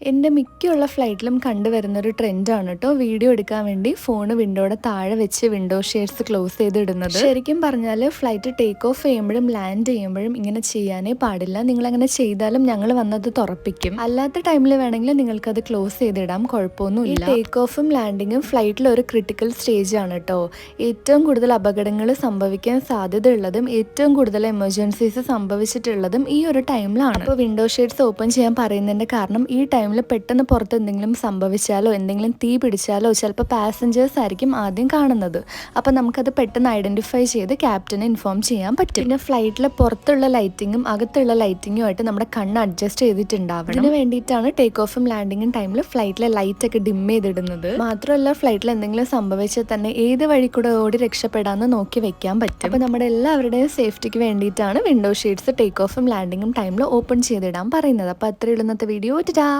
എന്റെ മിക്കുള്ള ഫ്ലൈറ്റിലും കണ്ടുവരുന്നൊരു ട്രെൻഡാണ് കേട്ടോ. വീഡിയോ എടുക്കാൻ വേണ്ടി ഫോൺ വിൻഡോയുടെ താഴെ വെച്ച് വിൻഡോ ഷെയർസ് ക്ലോസ് ചെയ്തിടുന്നത്. ശരിക്കും പറഞ്ഞാൽ ഫ്ലൈറ്റ് ടേക്ക് ഓഫ് ചെയ്യുമ്പോഴും ലാൻഡ് ചെയ്യുമ്പോഴും ഇങ്ങനെ ചെയ്യാനേ പാടില്ല. നിങ്ങൾ അങ്ങനെ ചെയ്താലും ഞങ്ങൾ വന്നത് തുറപ്പിക്കും. അല്ലാത്ത ടൈമിൽ വേണമെങ്കിൽ നിങ്ങൾക്ക് അത് ക്ലോസ് ചെയ്തിടാം. കുഴപ്പമൊന്നുമില്ല. ടേക്ക് ഓഫും ലാൻഡിങ്ങും ഫ്ലൈറ്റിൽ ഒരു ക്രിട്ടിക്കൽ സ്റ്റേജ് ആണ് കേട്ടോ. ഏറ്റവും കൂടുതൽ അപകടങ്ങൾ സംഭവിക്കാൻ സാധ്യതയുള്ളതും ഏറ്റവും കൂടുതൽ എമർജൻസീസ് സംഭവിച്ചിട്ടുള്ളതും ഈ ഒരു ടൈമിലാണ് അപ്പോൾ വിൻഡോ ഷെയ്ഡ്സ് ഓപ്പൺ ചെയ്യാൻ പറയുന്നതിന്റെ കാരണം ഈ ടൈമിൽ പെട്ടെന്ന് പുറത്ത് എന്തെങ്കിലും സംഭവിച്ചാലോ എന്തെങ്കിലും തീ പിടിച്ചാലോ ചിലപ്പോൾ പാസഞ്ചേഴ്സ് ആയിരിക്കും ആദ്യം കാണുന്നത്. അപ്പോൾ നമുക്കത് പെട്ടെന്ന് ഐഡന്റിഫൈ ചെയ്ത് ക്യാപ്റ്റനെ ഇൻഫോം ചെയ്യാൻ പറ്റും. പിന്നെ ഫ്ലൈറ്റിലെ പുറത്തുള്ള ലൈറ്റിങ്ങും അകത്തുള്ള ലൈറ്റിങ്ങും ആയിട്ട് നമ്മുടെ കണ്ണ് അഡ്ജസ്റ്റ് ചെയ്തിട്ടുണ്ടാവണം. ഇതിന് വേണ്ടിയിട്ടാണ് ടേക്ക് ഓഫും ലാൻഡിങ്ങും ടൈമിൽ ഫ്ലൈറ്റിലെ ലൈറ്റ് ഒക്കെ ഡിം ചെയ്തിടുന്നത്. മാത്രമല്ല ഫ്ലൈറ്റിൽ എന്തെങ്കിലും സംഭവിച്ചാൽ തന്നെ ഏത് വഴി കൂടെ ഓടി രക്ഷപ്പെടാമെന്ന് നോക്കി വെക്കാൻ പറ്റും. അപ്പോൾ നമ്മുടെ എല്ലാവരുടെയും സേഫ്റ്റിക്ക് വേണ്ടിയിട്ടാണ് വിൻഡോ ഷീറ്റ്സ് ടേക്ക് ഓഫും ലാൻഡിങ്ങും ടൈമിൽ ഓപ്പൺ ചെയ്തിടാൻ പറയുന്നത്. അപ്പോൾ അത്രയുള്ള ഇന്നത്തെ വീഡിയോ ടാ!